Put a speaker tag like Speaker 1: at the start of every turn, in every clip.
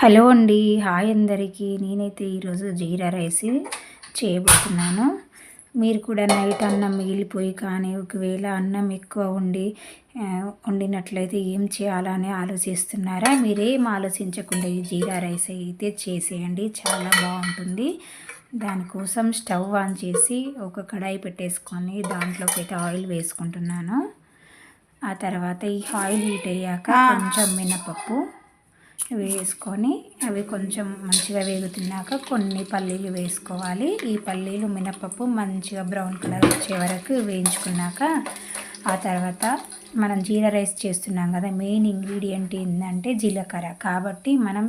Speaker 1: Hello అండి. Hi అందరికీ. నేనైతే ఈరోజు జీరా రైస్ చేయబోతున్నాను. మీరు కూడా నైట్ అన్నం మిగిలిపోయి కానీ ఒకవేళ అన్నం ఎక్కువ ఉండి వండినట్లయితే ఏం చేయాలని ఆలోచిస్తున్నారా? మీరేం ఆలోచించకుండా ఈ జీరా రైస్ అయితే చేసేయండి. చాలా బాగుంటుంది. దానికోసం స్టవ్ ఆన్ చేసి ఒక కడాయి పెట్టేసుకొని దాంట్లోకి అయితే ఆయిల్ వేసుకుంటున్నాను. ఆ తర్వాత ఈ ఆయిల్ హీట్ అయ్యాక కొంచెం మినపప్పు. వేసుకొని అవి కొంచెం మంచిగా వేగుతున్నాక కొన్ని పల్లీలు వేసుకోవాలి. ఈ పల్లీలు మినపప్పు మంచిగా బ్రౌన్ కలర్ వచ్చే వరకు వేయించుకున్నాక ఆ తర్వాత మనం జీరా రైస్ చేస్తున్నాం కదా మెయిన్ ఇంగ్రీడియంట్ ఏంటంటే జీలకర్ర. కాబట్టి మనం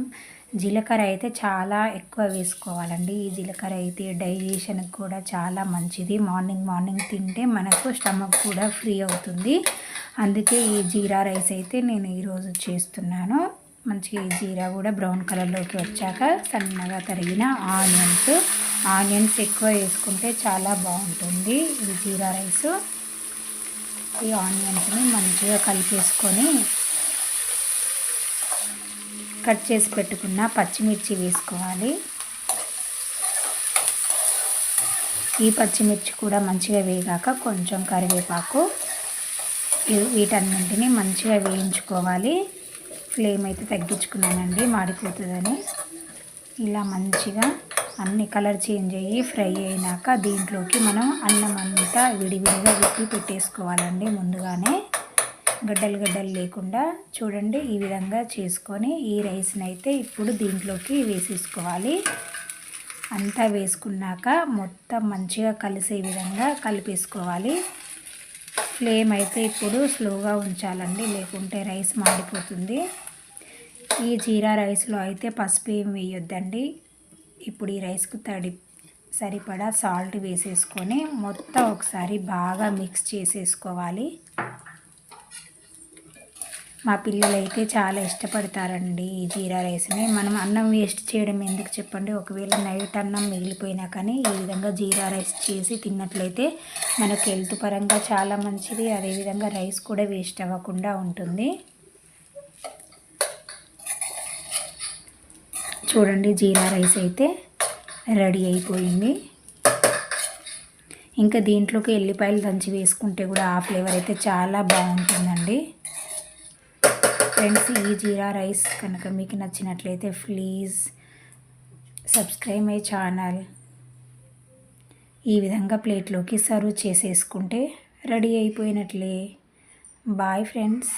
Speaker 1: జీలకర్ర అయితే చాలా ఎక్కువ వేసుకోవాలండి. ఈ జీలకర్ర అయితే డైజెషన్కి కూడా చాలా మంచిది. మార్నింగ్ మార్నింగ్ తింటే మనకు స్టమక్ కూడా ఫ్రీ అవుతుంది. అందుకే ఈ జీరా రైస్ అయితే నేను ఈరోజు చేస్తున్నాను. మంచిగా ఈ జీరా కూడా బ్రౌన్ కలర్లోకి వచ్చాక సన్నగా తరిగిన ఆనియన్స్. ఆనియన్స్ ఎక్కువ వేసుకుంటే చాలా బాగుంటుంది ఈ జీరా రైస్. ఈ ఆనియన్స్ని మంచిగా కలిపేసుకొని కట్ చేసి పెట్టుకున్న పచ్చిమిర్చి వేసుకోవాలి. ఈ పచ్చిమిర్చి కూడా మంచిగా వేగాక కొంచెం కరివేపాకు. వీటన్నింటినీ మంచిగా వేయించుకోవాలి. ఫ్లేమ్ అయితే తగ్గించుకున్నానండి మాడిపోతుందని. ఇలా మంచిగా అన్ని కలర్ చేంజ్ అయ్యి ఫ్రై అయినాక దీంట్లోకి మనం అన్నం అంతా విడివిడిగా విప్పి పెట్టేసుకోవాలండి ముందుగానే. గడ్డలు గడ్డలు లేకుండా చూడండి ఈ విధంగా చేసుకొని ఈ రైస్ని అయితే ఇప్పుడు దీంట్లోకి వేసేసుకోవాలి. అంతా వేసుకున్నాక మొత్తం మంచిగా కలిసే విధంగా కలిపేసుకోవాలి. ఫ్లేమ్ అయితే ఇప్పుడు స్లోగా ఉంచాలండి లేకుంటే రైస్ మాడిపోతుంది. ఈ జీరా రైస్లో అయితే పసుపు ఏం వేయొద్దండి. ఇప్పుడు ఈ రైస్కు తడి సరిపడా సాల్ట్ వేసేసుకొని మొత్తం ఒకసారి బాగా మిక్స్ చేసేసుకోవాలి. మా పిల్లలు అయితే చాలా ఇష్టపడతారండి ఈ జీరా రైస్ని. మనం అన్నం వేస్ట్ చేయడం ఎందుకు చెప్పండి? ఒకవేళ నైట్ అన్నం మిగిలిపోయినా కానీ ఈ విధంగా జీరా రైస్ చేసి తిన్నట్లయితే మనకు హెల్త్ పరంగా చాలా మంచిది. అదేవిధంగా రైస్ కూడా వేస్ట్ అవ్వకుండా ఉంటుంది. చూడండి జీరా రైస్ అయితే రెడీ అయిపోయింది. ఇంకా దీంట్లోకి ఎల్లిపాయలు దంచి వేసుకుంటే కూడా ఆ ఫ్లేవర్ అయితే చాలా బాగుంటుందండి. ఫ్రెండ్స్ ఈ జీరా రైస్ కనుక మీకు నచ్చినట్లయితే ప్లీజ్ సబ్స్క్రైబ్ మై ఛానల్. ఈ విధంగా ప్లేట్లోకి సర్వ్ చేసేసుకుంటే రెడీ అయిపోయినట్లే. Bye friends.